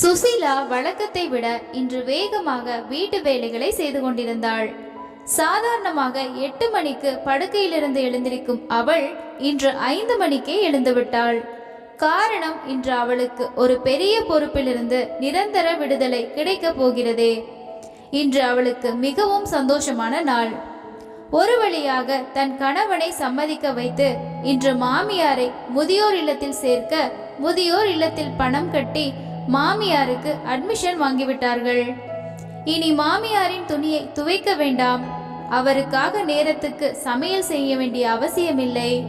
சுசீலா வழக்கத்தை விட இன்று வேகமாக வீட்டு வேலைகளை செய்து கொண்டிருந்தாள். சாதாரணமாக எட்டு மணிக்கு படுக்கையிலிருந்து எழுந்திருக்கும் அவள் இன்று ஐந்து மணிக்கே எழுந்துவிட்டாள். காரணம் இன்று அவளுக்கு ஒரு பெரிய பொறுப்பிலிருந்து நிரந்தர விடுதலை கிடைக்கப் போகிறதே. இன்று அவளுக்கு மிகவும் சந்தோஷமான நாள். ஒரு வழியாக தன் கணவனை சம்மதிக்க வைத்து இன்று மாமியாரை முதியோர் இல்லத்தில் சேர்க்க முதியோர் இல்லத்தில் பணம் கட்டி மாமியாருக்கு அட்மிஷன் வாங்கிவிட்டார்கள். இனி மாமியாரின் துணியை துவைக்க வேண்டாம். அவருக்காக நேரத்துக்கு சமையல் செய்ய வேண்டிய அவசியமில்லை.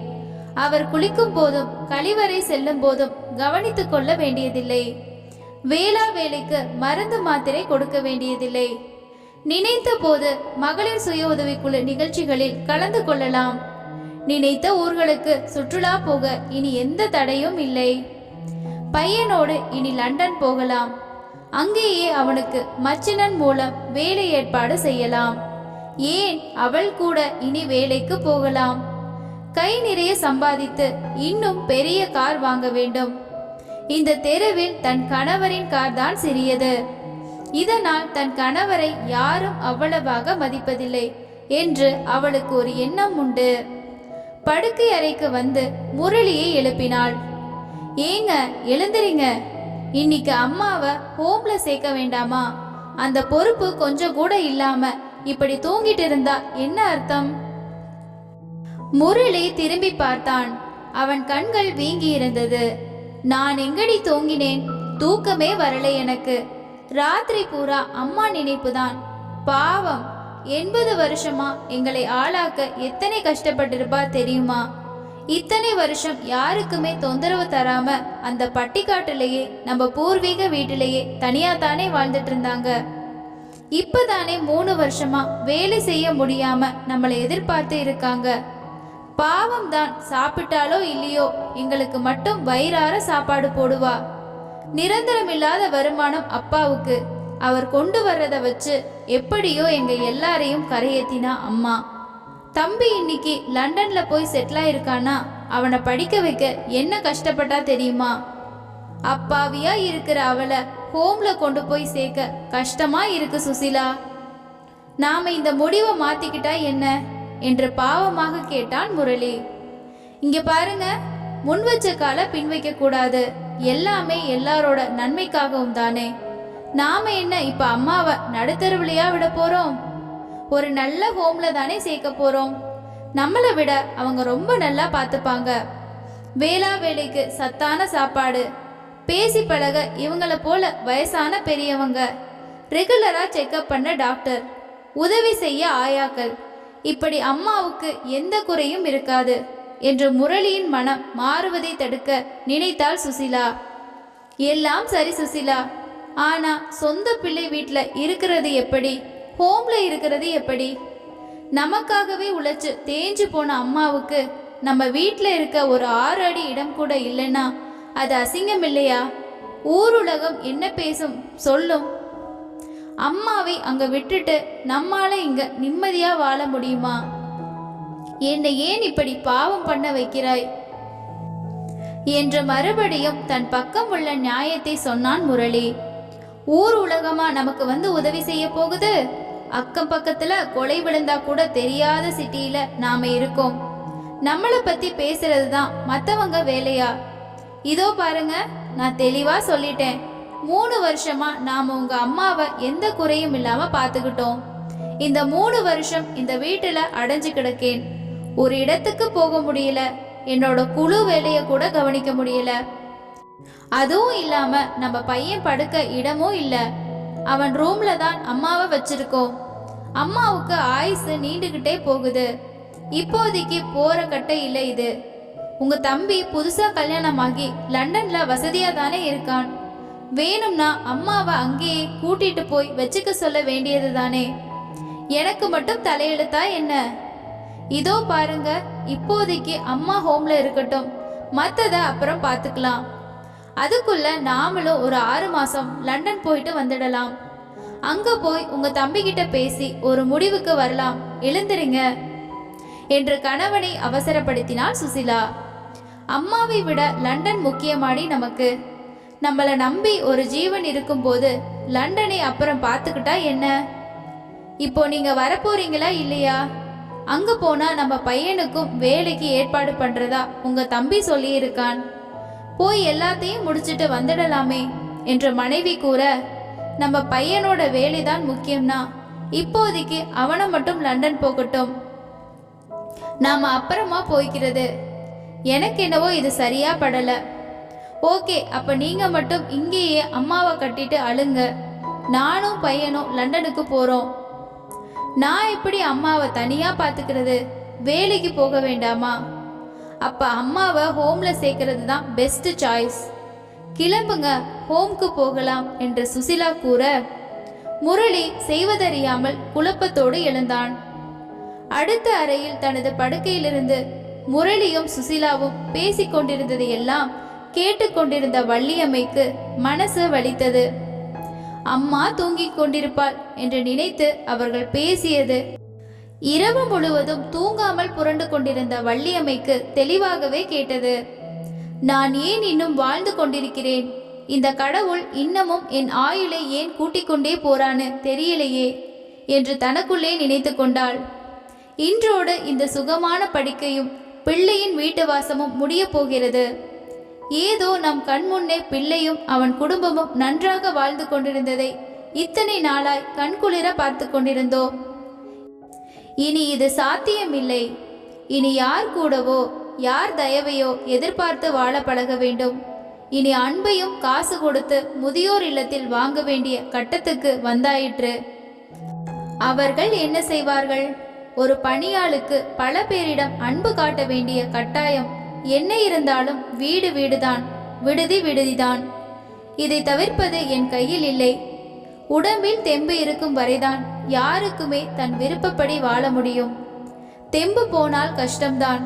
அவர் குளிக்கும் போதும் கழிவறை செல்லும் போதும் கவனித்துக் கொள்ள வேண்டியதில்லை. வேளா வேலைக்கு மருந்து மாத்திரை கொடுக்க வேண்டியதில்லை. நினைத்த போது மகளிர் சுய உதவிக்குழு நிகழ்ச்சிகளில் கலந்து கொள்ளலாம். நினைத்த ஊர்களுக்கு சுற்றுலா போக இனி எந்த தடையும் இல்லை. பையனோடு இனி லண்டன் போகலாம். அங்கேயே அவனுக்கு மச்சினன் மூலம் வேலை ஏற்பாடு செய்யலாம். ஏன் அவள் கூட இனி வேலைக்கு போகலாம்? கை நிறைய சம்பாதித்து இன்னும் பெரிய கார் வாங்க வேண்டும். இந்த தெருவில் தன் கணவரின் கார் தான் சிறியது. இதனால் தன் கணவரை யாரும் அவ்வளவாக மதிப்பதில்லை என்று அவளுக்கு ஒரு எண்ணம் உண்டு. படுக்கை அறைக்கு வந்து முரளியை எழுப்பினாள். ஏங்க எழுந்துறீங்க இன்னைக்கு அம்மாவை ஹோம்ல சேர்க்க வேண்டாமா? அந்த பொறுப்பு கொஞ்சம் கூட இல்லாம இப்படி தூங்கிட்டு இருந்தா என்ன அர்த்தம்? முரளி திரும்பி பார்த்தான். அவன் கண்கள் வீங்கி இருந்தது. நான் எங்கடி தூங்கினேன்? தூக்கமே வரலை எனக்கு. ராத்திரி பூரா அம்மா நினைப்புதான். பாவம். எண்பது வருஷமா எங்களை ஆளாக்க எத்தனை கஷ்டப்பட்டிருப்பா தெரியுமா? இத்தனை வருஷம் யாருக்குமே தொந்தரவு தராம அந்த பட்டிக்காட்டுலேயே நம்ம பூர்வீக வீட்டிலேயே தனியா தானே வாழ்ந்துட்டு இருந்தாங்க இப்பதானே மூணு வருஷமா வேலை செய்ய முடியாம நம்மளை எதிர்பார்த்து இருக்காங்க. பாவம் தான் சாப்பிட்டாலோ இல்லையோ எங்களுக்கு மட்டும் வயிறார சாப்பாடு போடுவா. நிரந்தரமில்லாத வருமானம் அப்பாவுக்கு. அவர் கொண்டு வர்றத வச்சு எப்படியோ எங்க எல்லாரையும் கரையேத்தினா அம்மா. தம்பி இன்னைக்கு லண்டன்ல போய் செட்டில் ஆயிருக்கானா? அவனை படிக்க வைக்க என்ன கஷ்டப்பட்டா தெரியுமா? அப்பாவியா இருக்கிற அவளை ஹோம்ல கொண்டு போய் சேர்க்க கஷ்டமா இருக்கு சுசிலா. நாம இந்த முடிவை மாத்திக்கிட்டா என்ன? என்று பாவமாக கேட்டான் முரளி. இங்க பாருங்க முன் வச்ச கால பின் வைக்க கூடாது. எல்லாமே எல்லாரோட நன்மைக்காகவும் தானே. நாம என்ன இப்ப அம்மாவை நடுத்தருவிலையா விட போறோம்? ஒரு நல்ல ஹோம்ல தானே சேர்க்க போறோம். நம்மளை விட அவங்க ரொம்ப நல்லா பார்த்துப்பாங்க. வேளா வேலைக்கு சத்தான சாப்பாடு. பேசி பழக இவங்கள போல வயசான பெரியவங்க. ரெகுலரா செக்கப் பண்ண டாக்டர் உதவி செய்ய ஆயாக்கள். இப்படி அம்மாவுக்கு எந்த குறையும் இருக்காது என்று முரளியின் மனம் மாறுவதை தடுக்க நினைத்தாள் சுசிலா. எல்லாம் சரி சுசிலா. ஆனா சொந்த பிள்ளை வீட்டில் இருக்கிறது எப்படி? ஹோம்ல இருக்கிறது எப்படி? நமக்காகவே உழைச்சு தேஞ்சு போன அம்மாவுக்கு நம்ம வீட்ல இருக்க ஒரு ஆறு அடி இடம் கூட இல்லைன்னா அது அசிங்கம் இல்லையா? ஊருலகம் என்ன பேசும் சொல்லும். அம்மாவை அங்க விட்டுட்டு நம்மால இங்க நிம்மதியா வாழ முடியுமா? என்னை ஏன் இப்படி பாவம் பண்ண வைக்கிறாய்? என்று மறுபடியும் தன் பக்கம் உள்ள நியாயத்தை சொன்னான் முரளி. ஊர் உலகமா நமக்கு வந்து உதவி செய்ய போகுது? அக்கம் பக்கத்துல கொலை விழுந்தா கூட தெரியாத சிட்டியில நாம இருக்கோம். நம்மளை பத்தி பேசுறது தான் மத்தவங்க வேலையா? இதோ பாருங்க நான் தெளிவா சொல்லிட்டேன். மூணு வருஷமா நாம உங்க அம்மாவை எந்த குறையும் இல்லாம பாத்துக்கிட்டோம். இந்த மூணு வருஷம் இந்த வீட்டுல அடைஞ்சு கிடக்கேன். ஒரு இடத்துக்கு போக முடியல. என்னோட குழு வேலையை கூட கவனிக்க முடியல. அதுவும் இல்லாம நம்ம பையன் படுக்க இடமும் இல்லை. அவன் ரூம்ல தான் அம்மாவை வச்சிருக்கோம் அம்மாவுக்கு ஆயுசு நீண்டுகிட்டே போகுது. இப்போதைக்கு போற கட்ட இல்லை இது. உங்க தம்பி புதுசா கல்யாணமாகி லண்டன்ல வசதியா தானே இருக்கான். வேணும்னா அம்மாவை அங்கேயே கூட்டிட்டு போய் வச்சுக்க சொல்ல வேண்டியது தானே. எனக்கு மட்டும் தலையெழுத்தா என்ன? இதோ பாருங்க இப்போதைக்கு அம்மா ஹோம்ல இருக்கட்டும். மத்தத அப்புறம் பார்த்துக்கலாம். அதுக்குள்ள நாமளும் ஒரு ஆறு மாசம் லண்டன் போயிட்டு வந்துடலாம். அங்க போய் உங்க தம்பி கிட்ட பேசி ஒரு முடிவுக்கு வரலாம். எழுந்துருங்க என்று கணவனை அவசரப்படுத்தினாள் சுசிலா. அம்மாவை விட லண்டன் முக்கியமாடி நமக்கு. நம்மளை நம்பி ஒரு ஜீவன் இருக்கும்போது லண்டனை அப்புறம் பார்த்துக்கிட்டா என்ன? இப்போ நீங்க வரப்போறீங்களா இல்லையா? அங்க போனா நம்ம பையனுக்கும் வேலைக்கு ஏற்பாடு பண்றதா உங்க தம்பி சொல்லியிருக்கான். போய் எல்லாத்தையும் முடிச்சிட்டு வந்துடலாமே என்று மனைவி கூற நம்ம பையனோட வேலைதான் முக்கியம்னா இப்போதைக்கு அவனை மட்டும் லண்டன் போகட்டும். நாம அப்புறமா போய்க்கிறது. எனக்கு என்னவோ இது சரியா படல. ஓகே அப்ப நீங்க மட்டும் இங்கேயே அம்மாவை கட்டிட்டு அழுங்க. நானும் பையனும் லண்டனுக்கு போறோம். நான் எப்படி அம்மாவை தனியா பாத்துக்கிறது வேலைக்கு போக வேண்டாமா? அப்போ அம்மாவை ஹோமில் சேர்க்கறது தான் பெஸ்ட் சாய்ஸ் கிளம்புங்க ஹோம்க்கு போகலாம் என்று சுசிலா கூற முரளி செய்வதறியாமல் குழப்பத்தோடு எழுந்தான். அடுத்த அறையில் தனது படுக்கையிலிருந்து முரளியும் சுசிலாவும் பேசிக்கொண்டிருந்ததை எல்லாம் கேட்டுக்கொண்டிருந்த வள்ளியம்மைக்கு மனசு வலித்தது. அம்மா தூங்கிக் கொண்டிருப்பாள் என்று நினைத்து அவர்கள் பேசியது இரவு முழுவதும் தூங்காமல் புரண்டு கொண்டிருந்த வள்ளியம்மைக்கு தெளிவாகவே கேட்டது. நான் ஏன் இன்னும் வாழ்ந்து கொண்டிருக்கிறேன்? இந்த கடவுள் இன்னமும் என் ஆயுளை ஏன் கூட்டிக் கொண்டே போறான்னு தெரியலையே என்று தனக்குள்ளே நினைத்து கொண்டாள். இன்றோடு இந்த சுகமான படுக்கையும் பிள்ளையின் வீட்டு வாசமும் முடிய போகிறது. ஏதோ நம் கண்முன்னே பிள்ளையும் அவன் குடும்பமும் நன்றாக வாழ்ந்து கொண்டிருந்ததை இத்தனை நாளாய் கண்குளிர பார்த்து கொண்டிருந்தோம். இனி இது சாத்தியமில்லை. இனி யார் கூடவோ யார் தயவையோ எதிர்பார்த்து வாழ பழக வேண்டும். இனி அன்பையும் காசு கொடுத்து முதியோர் இல்லத்தில் வாங்க வேண்டிய கட்டத்துக்கு வந்தாயிற்று. அவர்கள் என்ன செய்வார்கள்? ஒரு பணியாளுக்கு பல பேரிடம் அன்பு காட்ட வேண்டிய கட்டாயம் என்ன இருந்தாலும் வீடு வீடுதான் விடுதி விடுதிதான். இதை தவிர்ப்பது என் கையில் இல்லை. உடம்பில் தெம்பு இருக்கும் வரைதான். யாருக்குமே தன் விருப்பப்படி வாழ முடியும். தெம்பு போனால் கஷ்டம்தான்.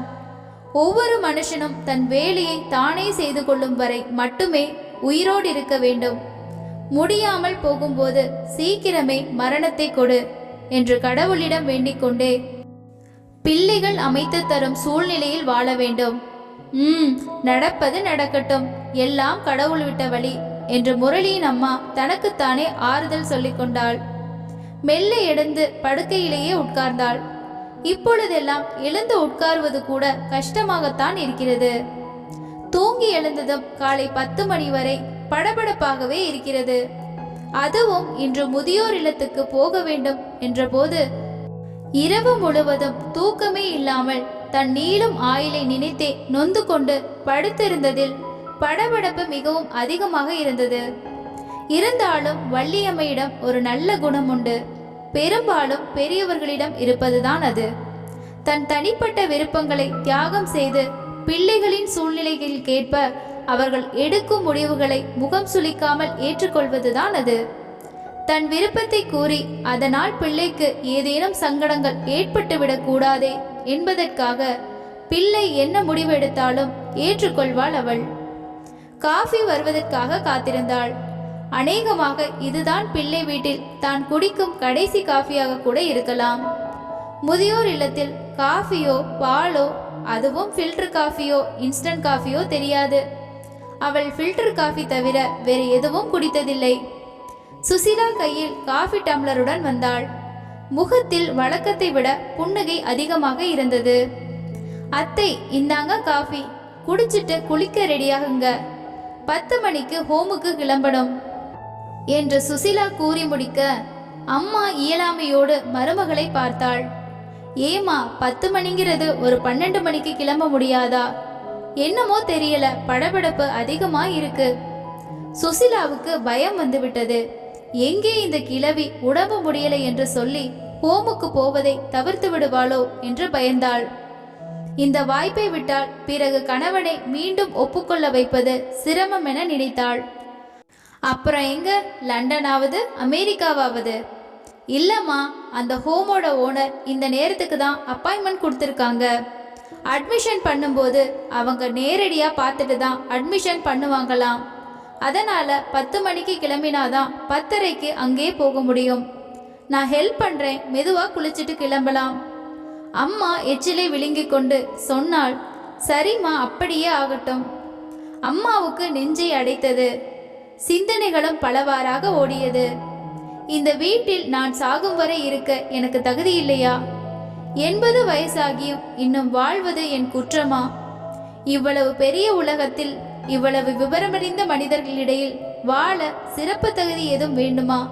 ஒவ்வொரு மனுஷனும் தன் வேலையை தானே செய்து கொள்ளும் வரை மட்டுமே உயிரோடு இருக்க வேண்டும். முடியாமல் போகும்போது சீக்கிரமே மரணத்தை கொடு என்று கடவுளிடம் வேண்டிக் கொண்டே. பிள்ளைகள் அமைத்து தரும் சூழ்நிலையில் வாழ வேண்டும். ம் நடப்பது நடக்கட்டும். எல்லாம் கடவுள் விட்ட வழி என்று முரளியின் அம்மா தனக்குத்தானே ஆறுதல் சொல்லிக் கொண்டாள். மெல்ல எழுந்து படுக்கையிலேயே உட்கார்ந்தாள். இப்பொழுதெல்லாம் எழுந்து உட்காருவது கூட கஷ்டமாகத்தான் இருக்கிறது. தூங்கி எழுந்ததும் காலை பத்து மணி வரை படபடப்பாகவே இருக்கிறது. அதுவும் இன்று முதியோர் இல்லத்துக்கு போக வேண்டும் என்றபோது இரவு முழுவதும் தூக்கமே இல்லாமல் தன் நீளும் ஆயிலை நினைத்தே நொந்து கொண்டு படுத்திருந்ததில் படபடப்பு மிகவும் அதிகமாக இருந்தது. இருந்தாலும் வள்ளியம்மையிடம் ஒரு நல்ல குணம் உண்டு பெரும்பாலும் பெரியவர்களிடம் இருப்பதுதான் அது. தன் தனிப்பட்ட விருப்பங்களை தியாகம் செய்து பிள்ளைகளின் சூழ்நிலைகளுக்கேற்ப அவர்கள் எடுக்கும் முடிவுகளை முகம் சுளிக்காமல் ஏற்றுக்கொள்வதுதான் அது. தன் விருப்பத்தை கூறி அதனால் பிள்ளைக்கு ஏதேனும் சங்கடங்கள் ஏற்பட்டுவிடக் கூடாதே என்பதற்காக பிள்ளை என்ன முடிவெடுத்தாலும் ஏற்றுக்கொள்வாள் அவள். காஃபி வருவதற்காக காத்திருந்தாள். அநேகமாக இதுதான் பிள்ளை வீட்டில் தான் குடிக்கும் கடைசி காஃபியாக கூட இருக்கலாம். முதியோர் இல்லத்தில் காஃபியோ பாலோ அதுவும் ஃபில்டர் காஃபியோ இன்ஸ்டன்ட் காஃபியோ தெரியாது. அவள் ஃபில்டர் காஃபி தவிர வேறு எதுவும் குடித்ததில்லை. சுசிலா கையில் காஃபி டம்ளருடன் வந்தாள். முகத்தில் வழக்கத்தை விட புன்னகை அதிகமாக இருந்தது. அத்தை இந்தாங்க காஃபி. குடிச்சிட்டு குளிக்க ரெடியாகுங்க பத்து மணிக்கு ஹோமுக்கு கிளம்பணும். என்று சுசிலா கூறி முடிக்க அம்மா இயலாமையோடு மருமகளை பார்த்தாள். ஏமா பத்து மணிங்கிறது ஒரு பன்னெண்டு மணிக்கு கிளம்ப முடியாதா? என்னமோ தெரியல படபடப்பு அதிகமா இருக்கு சுசிலாவுக்கு பயம் வந்துவிட்டது. எங்கே இந்த கிழவி உடம்பு முடியலை என்று சொல்லி ஹோமுக்கு போவதை தவிர்த்து விடுவாளோ என்று பயந்தாள். இந்த வாய்ப்பை விட்டால் பிறகு கணவனை மீண்டும் ஒப்புக்கொள்ள வைப்பது சிரமம் என நினைத்தாள். அப்புறம் எங்க? லண்டனாவது அமெரிக்காவாவது? இல்லம்மா அந்த ஹோமோட ஓனர் இந்த நேரத்துக்கு தான் அப்பாயின்மெண்ட் கொடுத்துருக்காங்க. அட்மிஷன் பண்ணும்போது அவங்க நேரடியாக பார்த்துட்டு தான் அட்மிஷன் பண்ணுவாங்களாம். அதனால் பத்து மணிக்கு கிளம்பினாதான் பத்தரைக்கு அங்கே போக முடியும். நான் ஹெல்ப் பண்ணுறேன் மெதுவாக குளிச்சுட்டு கிளம்பலாம். அம்மா எச்சிலை விழுங்கி கொண்டு சொன்னாள் சரிம்மா அப்படியே ஆகட்டும். அம்மாவுக்கு நெஞ்சை அடைத்தது. சிந்தனைகளும் பலவாறாக ஓடியது. இந்த வீட்டில் நான் சாகும் வரை இருக்க எனக்கு தகுதி இல்லையா? எண்பது வயசாகியும் இன்னும் வாழ்வது என் குற்றமா? இவ்வளவு பெரிய உலகத்தில் இவ்வளவு விவரமறிந்த மனிதர்களிடையில் வாழ சிறப்பு தகுதி எதுவும் வேண்டுமா?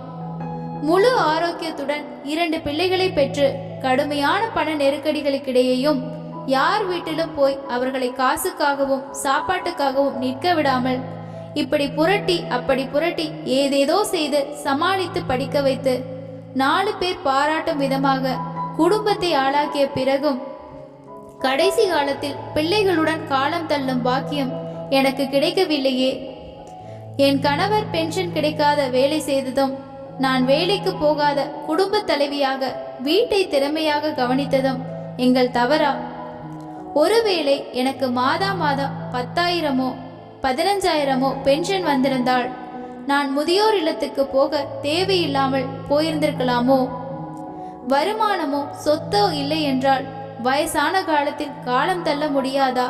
முழு ஆரோக்கியத்துடன் இரண்டு பிள்ளைகளை பெற்று கடுமையான பண நெருக்கடிகளுக்கிடையேயும் யார் வீட்டிலும் போய் அவர்களை காசுக்காகவும் சாப்பாட்டுக்காகவும் நிற்க விடாமல் இப்படி புரட்டி அப்படி புரட்டி ஏதேதோ செய்து சமாளித்து படிக்க வைத்து நாலு பேர் பாராட்டும் விதமாக குடும்பத்தை ஆளாக்கிய பிறகும் கடைசி காலத்தில் பிள்ளைகளுடன் காலம் தள்ளும் பாக்கியம் எனக்கு கிடைக்கவில்லையே. என் கணவர் பென்ஷன் கிடைக்காத வேலை செய்ததும் நான் வேலைக்கு போகாத குடும்ப தலைவியாக வீட்டை திறமையாக கவனித்ததும் எங்கள் தவறா? ஒருவேளை எனக்கு மாதா மாதம் பத்தாயிரமோ பதினஞ்சாயிரமோ பென்ஷன் வந்திருந்தாள் நான் முதியோர் இல்லத்துக்கு போக தேவையில்லாமல் போயிருந்திருக்கலாமோ? வருமானமோ சொத்தோ இல்லை என்றால் வயசான காலத்தில் காலம் தள்ள முடியாதா?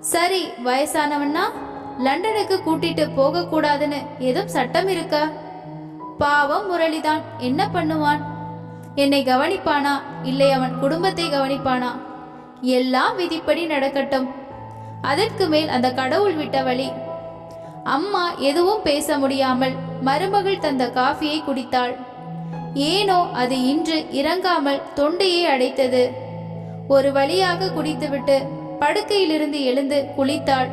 சரி வயசானவன்னா லண்டனுக்கு கூட்டிட்டு போக கூடாதுன்னு ஏதும் சட்டம் இருக்கா? பாவம் முரளிதான் என்ன பண்ணுவான்? என்னை கவனிப்பானா? இல்லை அவன் குடும்பத்தை கவனிப்பானா? எல்லாம் விதிப்படி நடக்கட்டும். அதற்கு மேல் அந்த கடவுள் விட்ட வழி. அம்மா எதுவும் பேச முடியாமல் மருமகள் தந்த காஃபியை குடித்தாள். ஏனோ அது இன்று இறங்காமல் தொண்டையை அடைத்தது. ஒரு வழியாக குடித்துவிட்டு படுக்கையிலிருந்து எழுந்து குளித்தாள்.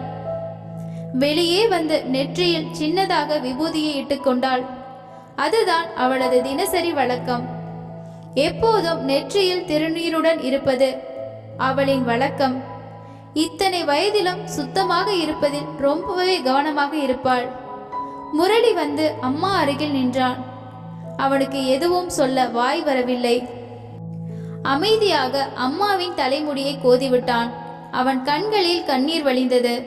வெளியே வந்து நெற்றியில் சின்னதாக விபூதியை இட்டுக்கொண்டாள் அதுதான் அவளது தினசரி வழக்கம். எப்போதும் நெற்றியில் திருநீருடன் இருப்பது அவளின் வழக்கம். இத்தனை வயதிலும் சுத்தமாக இருப்பதில் ரொம்பவே கவனமாக இருப்பாள். முரளி வந்து அம்மா அருகில் நின்றான். அவனுக்கு எதுவும் சொல்ல வாய் வரவில்லை. அமைதியாக அம்மாவின் தலைமுடியை கோதிவிட்டான். அவன் கண்களில் கண்ணீர் வழிந்தது.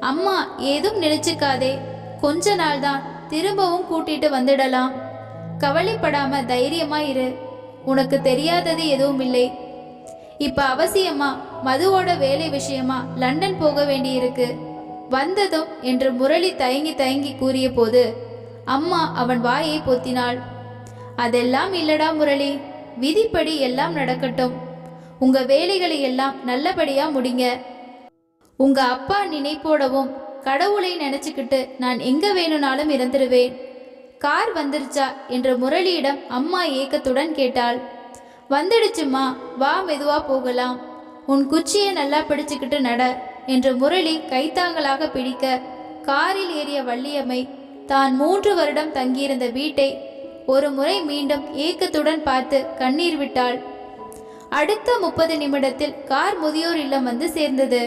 அம்மா ஏதும் நினைச்சுக்காதே. கொஞ்ச நாள் தான் திரும்பவும் கூட்டிட்டு வந்துடலாம். கவலைப்படாம தைரியமாயிரு. உனக்கு தெரியாதது எதுவும் இல்லை இப்ப அவசியமா மதுவோட வேலை விஷயமா லண்டன் போக வேண்டியிருக்கு. வந்ததும் என்று முரளி தயங்கி தயங்கி கூறிய போது அம்மா அவன் வாயை பொத்தினாள். அதெல்லாம் இல்லடா முரளி விதிப்படி எல்லாம் நடக்கட்டும். உங்க வேலைகளை எல்லாம் நல்லபடியா முடிங்க. உங்க அப்பா நினைப்போடவும் கடவுளை நினைச்சுக்கிட்டு நான் எங்க வேணும்னாலும் இறந்துடுவேன் கார் வந்துருச்சா? என்று முரளியிடம் அம்மா ஏக்கத்துடன் கேட்டாள். வந்துடுச்சுமா வா மெதுவா போகலாம். உன் குச்சியை நல்லா பிடிச்சுக்கிட்டு நட என்று முரளி கைத்தாங்களாக பிடிக்க காரில் ஏறிய வள்ளியம்மை தான் மூன்று வருடம் தங்கியிருந்த வீட்டை ஒரு முறை மீண்டும் ஏக்கத்துடன் பார்த்து கண்ணீர் விட்டாள். அடுத்த முப்பது நிமிடத்தில் கார் முதியோர் இல்லம் வந்து சேர்ந்தது.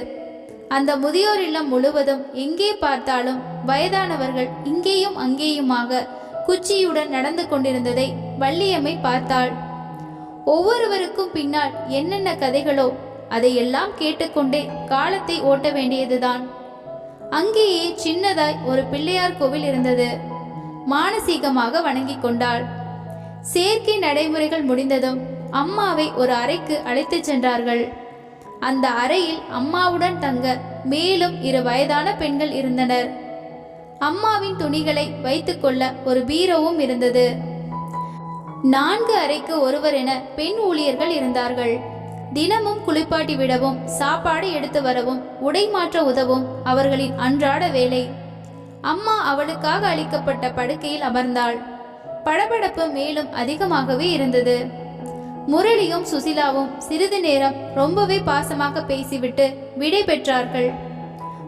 அந்த முதியோர் இல்லம் முழுவதும் எங்கே பார்த்தாலும் வயதானவர்கள் இங்கேயும் அங்கேயுமாக குச்சியுடன் நடந்து கொண்டிருந்ததை வள்ளியம்மை பார்த்தாள். ஒவ்வொருவருக்கும் பின்னால் என்னென்ன கதைகளோ அதையெல்லாம் கேட்டுக்கொண்டே காலத்தை ஓட்ட வேண்டியதுதான். அங்கேயே சின்னதாய் ஒரு பிள்ளையார் கோவில் இருந்தது. மானசீகமாக வணங்கிக் கொண்டாள். சேர்க்கை நடைமுறைகள் முடிந்ததும் அம்மாவை ஒரு அறைக்கு அழைத்துச் சென்றார்கள். அந்த அறையில் அம்மாவுடன் தங்க மேலும் இரு வயதான பெண்கள் இருந்தனர். அம்மாவின் துணிகளை வைத்துக்கொள்ள ஒரு பீரோவும் இருந்தது. நான்கு அறைக்கு ஒருவர் என பெண் ஊழியர்கள் இருந்தார்கள். தினமும் குளிப்பாட்டி விடவும் சாப்பாடு எடுத்து வரவும் உடை மாற்ற உதவும் அவர்களின் அன்றாட வேலை. அம்மா அவளுக்காக அளிக்கப்பட்ட படுக்கையில் அமர்ந்தாள். படபடப்பு மேலும் அதிகமாகவே இருந்தது. முரளியும் சுசிலாவும் சிறிது நேரம் ரொம்பவே பாசமாக பேசிவிட்டு விடை பெற்றார்கள்.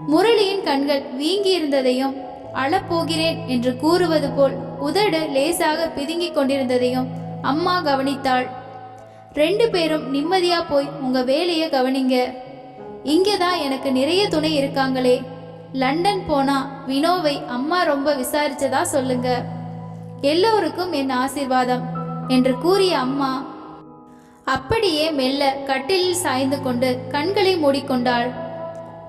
முரளியின் கண்கள் வீங்கியிருந்ததையும் அழப்போகிறேன் என்று கூறுவது போல் உதடு லேசாக பிதுங்கிக் கொண்டிருந்ததையும் அம்மா கவனித்தாள். ரெண்டு பேரும் நிம்மதியா போய் உங்க வேலையை கவனிங்க. இங்கதான் எனக்கு நிறைய துணை இருக்காங்களே. லண்டன் போனா வினோவை அம்மா ரொம்ப விசாரிச்சதா சொல்லுங்க. எல்லோருக்கும் என் ஆசீர்வாதம் என்று கூறிய அம்மா அப்படியே மெல்ல கட்டிலில் சாய்ந்து கொண்டு கண்களை மூடிக்கொண்டாள்.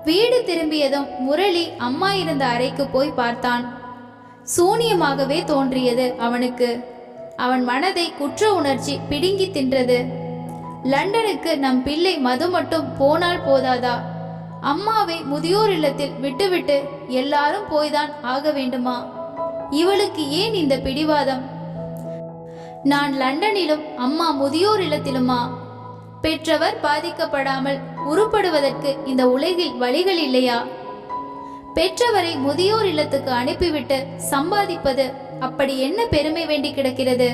வீடு திரும்பியதும் முரளி அம்மா இருந்த அறைக்கு போய் பார்த்தான். சூனியமாகவே தோன்றியது அவனுக்கு. அவன் மனதை குற்ற உணர்ச்சி பிடுங்கி தின்றது. லண்டனுக்கு நம் பிள்ளை மது மட்டும் போனால் போதாதா? அம்மாவை முதியோர் இல்லத்தில் விட்டுவிட்டு எல்லாரும் போய்தான் ஆக வேண்டுமா? இவளுக்கு ஏன் இந்த பிடிவாதம்? நான் லண்டனிலும் அம்மா முதியோர் இல்லத்திலுமா? பெற்றவர் பாதிக்கப்படாமல் உருப்படுவதற்கு இந்த உலகில் வழிகள் இல்லையா? பெற்றவரை முதியோர் இல்லத்துக்கு அனுப்பிவிட்டு சம்பாதிப்பது அப்படி என்ன பெருமை வேண்டி கிடக்கிறது?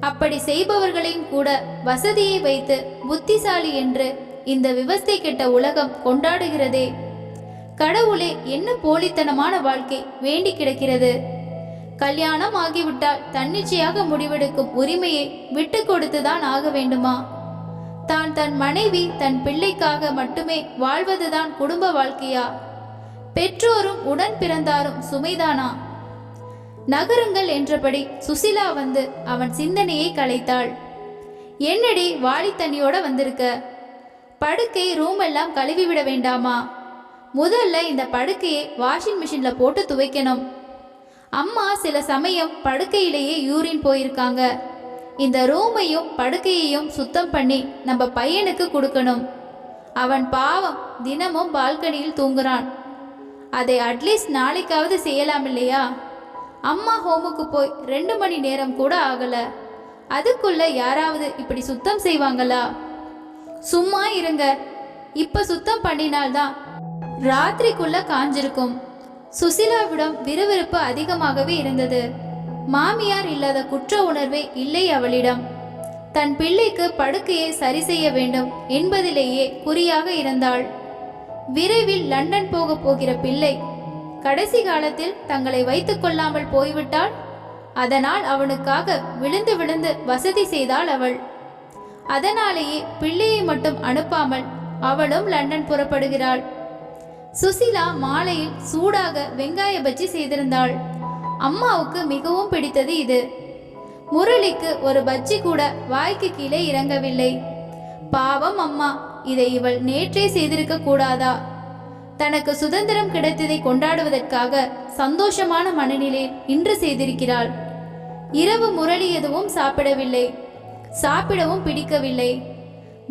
அப்படி செய்பவர்களையும் கூட வசதியை வைத்து புத்திசாலி என்று இந்த விவஸ்தை கெட்ட உலகம் கொண்டாடுகிறதே. கடவுளே என்ன போலித்தனமான வாழ்க்கை வேண்டி கிடக்கிறது? கல்யாணம் ஆகிவிட்டால் தன்னிச்சையாக முடிவெடுக்கும் உரிமையை விட்டு கொடுத்துதான் ஆக வேண்டுமா? தான் தன் மனைவி தன் பிள்ளைக்காக மட்டுமே வாழ்வதுதான் குடும்ப வாழ்க்கையா? பெற்றோரும் உடன் பிறந்தாரும் சுமைதானா? நகருங்கள் என்றபடி சுசிலா வந்து அவன் சிந்தனையை கலைத்தாள். என்னடி வாளித்தண்ணியோட வந்திருக்க? படுக்கை ரூம் எல்லாம் கழுவி விட வேண்டாமா? முதல்ல இந்த படுக்கையை வாஷிங் மிஷின்ல போட்டு துவைக்கணும். அம்மா சில சமயம் படுக்கையிலேயே யூரின் போயிருக்காங்க. இந்த ரூமையும் படுக்கையையும் சுத்தம் பண்ணி நம்ம பையனுக்கு கொடுக்கணும். அவன் பாவம் தினமும் பால்கனியில் தூங்குறான். அதை அட்லீஸ்ட் நாளைக்காவது செய்யலாம் இல்லையா? அம்மா ஹோமுக்கு போய் ரெண்டு மணி நேரம் கூட ஆகல. அதுக்குள்ள யாராவது இப்படி சுத்தம் செய்வாங்களா? சும்மா இருங்க. இப்ப சுத்தம் பண்ணினால்தான் ராத்திரிக்குள்ள காஞ்சிருக்கும். சுசிலாவிடம் விறுவிறுப்பு அதிகமாகவே இருந்தது. மாமியார் இல்லாத குற்ற உணர்வே இல்லை அவளிடம். தன் பிள்ளைக்கு படுக்கையை சரி செய்ய வேண்டும் என்பதிலேயே குறியாக இருந்தாள். விரைவில் லண்டன் போக போகிற பிள்ளை. கடைசி காலத்தில் தங்களை வைத்துக் கொள்ளாமல் போய்விட்டாள். அதனால் அவனுக்காக விழுந்து விழுந்து வசதி செய்தாள் அவள். அதனாலேயே பிள்ளையை மட்டும் அனுப்பாமல் அவளும் லண்டன் புறப்படுகிறாள். சுசிலா மாலையில் சூடாக வெங்காய பஜ்ஜி செய்திருந்தாள். அம்மாவுக்கு மிகவும் பிடித்தது இது. முரளிக்கு ஒரு பஜ்ஜி கூட வாய்க்கு கீழே இறங்கவில்லை. பாவம் அம்மா இதை இவள் நேற்றே செய்திருக்க கூடாதா? தனக்கு சுதந்திரம் கிடைத்ததை கொண்டாடுவதற்காக சந்தோஷமான மனநிலையில் இன்று செய்திருக்கிறாள். இரவு முரளி எதுவும் சாப்பிடவில்லை. சாப்பிடவும் பிடிக்கவில்லை.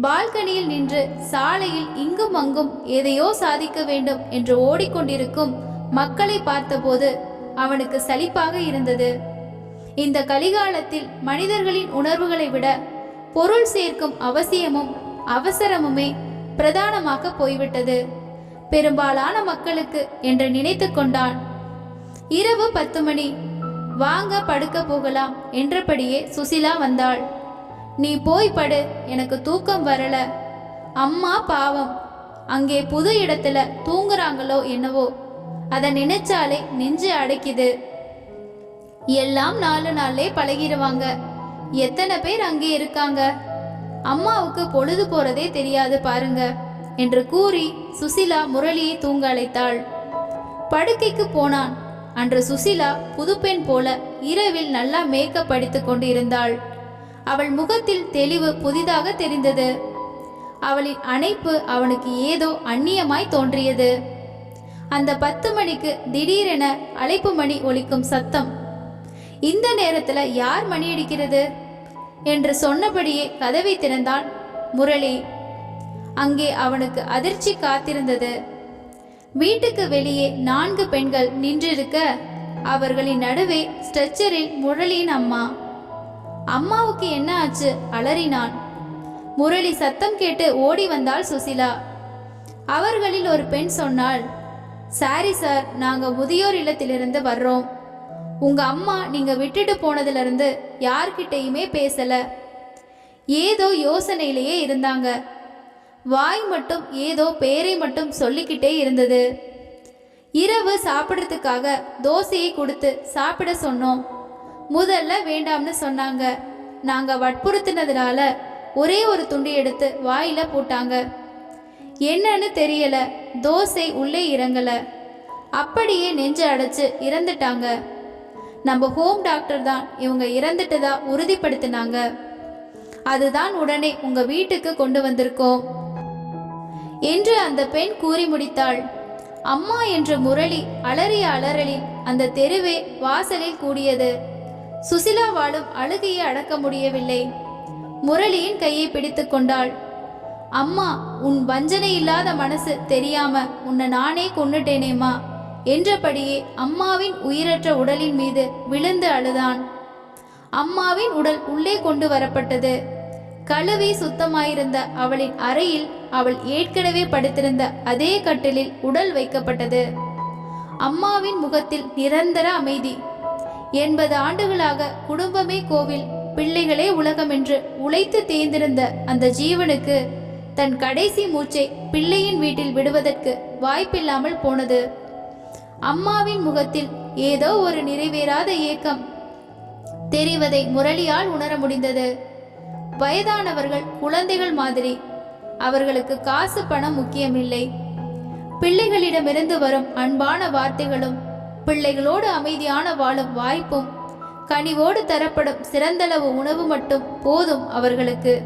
பால்கனியில் நின்று சாலையில் இங்கும் அங்கும் எதையோ சாதிக்க வேண்டும் என்று ஓடிக்கொண்டிருக்கும் மக்களை பார்த்தபோது அவனுக்கு சலிப்பாக இருந்தது. இந்த கலிகாலத்தில் மனிதர்களின் உணர்வுகளை விட பொருள் சேர்க்கும் அவசியமும் அவசரமுமே பிரதானமாக போய்விட்டது. பெரும்பாலான மக்களுக்கு என்று நினைத்து கொண்டான் இரவு பத்து மணி. வாங்க படுக்க போகலாம் என்றபடியே சுசிலா வந்தாள். நீ போய் படு எனக்கு தூக்கம் வரல. அம்மா பாவம். அங்கே புது இடத்துல தூங்குறாங்களோ என்னவோ. அதை நினைச்சாலே நெஞ்சு அடைக்குது. எல்லாம் நாலு நாளே பழகிடுவாங்க. எத்தனை பேர் அங்கே இருக்காங்க? அம்மாவுக்கு பொழுது போறதே தெரியாது பாருங்க என்று கூறி சுசிலா முரளியை தூங்க அழைத்தாள். படுக்கைக்கு போனான். அன்று சுசிலா புதுப்பெண் போல இரவில் நல்லா மேக்கப் அடித்து கொண்டிருந்தாள். அவள் முகத்தில் தெளிவு புதிதாக தெரிந்தது. அவளின் அணைப்பு அவனுக்கு ஏதோ அந்நியமாய் தோன்றியது. அந்த பத்து மணிக்கு திடீரென அழைப்பு மணி ஒலிக்கும் சத்தம். இந்த நேரத்துல யார் மணி அடிக்கிறது? என்று சொன்னபடியே கதவை திறந்தான் முரளி. அங்கே அவனுக்கு அதிர்ச்சி காத்திருந்தது. வீட்டுக்கு வெளியே நான்கு பெண்கள் நின்றிருக்க அவர்களின் நடுவே ஸ்ட்ரெச்சரில் முரளியின் அம்மா. அம்மாவுக்கு என்ன ஆச்சு? அலறினான். முரளி சத்தம் கேட்டு ஓடி வந்தாள் சுசிலா. அவர்களில் ஒரு பெண் சொன்னாள் சாரி சார் நாங்க முதியோர் இல்லத்திலிருந்து வர்றோம். உங்க அம்மா நீங்க விட்டுட்டு போனதுலேருந்து யார்கிட்டையுமே பேசல. ஏதோ யோசனையிலேயே இருந்தாங்க. வாய் மட்டும் ஏதோ பேரை மட்டும் சொல்லிக்கிட்டே இருந்தது. இரவு சாப்பிட்றதுக்காக தோசையை கொடுத்து சாப்பிட சொன்னோம். முதல்ல வேண்டாம்னு சொன்னாங்க. நாங்கள் வற்புறுத்தினதுனால ஒரே ஒரு துண்டு எடுத்து வாயில போட்டாங்க. என்னன்னு தெரியல. தோசை உள்ளே இறங்கல. அப்படியே நெஞ்சு அடைச்சு இறந்துட்டாங்க. நம்ம ஹோம் டாக்டர் தான். இவங்க இறந்துட்டதா உறுதிப்படுத்தினாங்க. அதுதான் உடனே உங்க வீட்டுக்கு கொண்டு வந்திருக்கோம். என்று அந்த பெண் கூறி முடித்தாள். அம்மா என்ற முரளி அலறிய அலறலில் அந்த தெருவே வாசலில் கூடியது. சுசிலாவாலும் அழுகையை அடக்க முடியவில்லை. முரளியின் கையை பிடித்து கொண்டாள். அம்மா உன் வஞ்சனை இல்லாத மனசு தெரியாம உன்னை நானே கொன்னுட்டேனேம்மா. என்றபடியே அம்மாவின் உயிரற்ற உடலின் மீது விழுந்து அழுதான். அம்மாவின் உடல் உள்ளே கொண்டு வரப்பட்டது. கழுவி சுத்தமாயிருந்த அவளின் அறையில் அவள் ஏற்கனவே படுத்திருந்த அதே கட்டிலில் உடல் வைக்கப்பட்டது. அம்மாவின் முகத்தில் நிரந்தர அமைதி. எண்பது ஆண்டுகளாக குடும்பமே கோவில் பிள்ளைகளே உலகம் என்று உழைத்து தேர்ந்திருந்த அந்த ஜீவனுக்கு தன் கடைசி மூச்சை பிள்ளையின் வீட்டில் விடுவதற்கு வாய்ப்பில்லாமல் போனது. அம்மாவின் முகத்தில் ஏதோ ஒரு நிறைவேறாத ஏக்கம். தெரிவதை முரளியால் உணர முடிந்தது. வயதானவர்கள் குழந்தைகள் மாதிரி. அவர்களுக்கு காசு பணம் முக்கியமில்லை. பிள்ளைகளிடமிருந்து வரும் அன்பான வார்த்தைகளும் பிள்ளைகளோடு அமைதியான வாழும் வாய்ப்பும் கனிவோடு தரப்படும் சிறந்தளவு உணவு மட்டும் போதும் அவர்களுக்கு.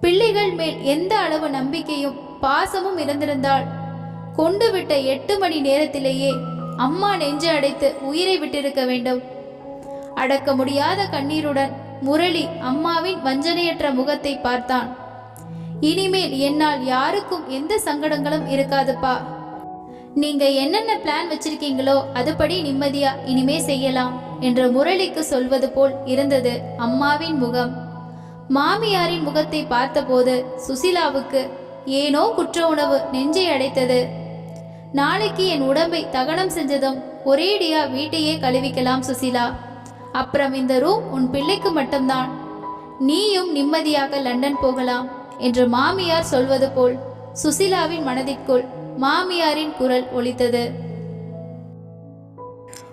பிள்ளைகள் மேல் எந்த அளவு நம்பிக்கையும் பாசமும் இருந்திருந்தால் கொண்டு விட்ட எட்டு மணி நேரத்திலேயே அம்மா நெஞ்சு அடைத்து உயிரை விட்டிருக்க வேண்டும். அடக்க முடியாத கண்ணீருடன் முரளி அம்மாவின் வஞ்சனையற்ற முகத்தை பார்த்தான். இனிமேல் என்னால் யாருக்கும் எந்த சங்கடங்களும் இருக்காதுப்பா. நீங்க என்னென்ன பிளான் வச்சிருக்கீங்களோ அதுபடி நிம்மதியா இனிமே செய்யலாம் என்று முரளிக்கு சொல்வது போல் இருந்தது அம்மாவின் முகம். மாமியாரின் முகத்தை பார்த்தபோது சுசிலாவுக்கு ஏனோ குற்ற உணவு நெஞ்சை அடைத்தது. நாளைக்கு என் உடம்பை தகனம் செஞ்சதும் ஒரேடியா வீட்டையே கழுவிக்கலாம் சுசிலா. அப்புறம் இந்த ரூம் உன் பிள்ளைக்கு மட்டும்தான். நீயும் நிம்மதியாக லண்டன் போகலாம் என்று மாமியார் சொல்வது போல் சுசிலாவின் மனதிற்குள் மாமியாரின் குரல் ஒலித்தது.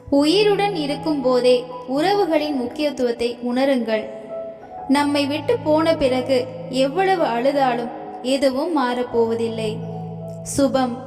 உயிருடன் இருக்கும் போதே உறவுகளின் முக்கியத்துவத்தை உணருங்கள். நம்மை விட்டு போன பிறகு எவ்வளவு அழுதாலும் எதுவும் மாறப்போவதில்லை சுபம்.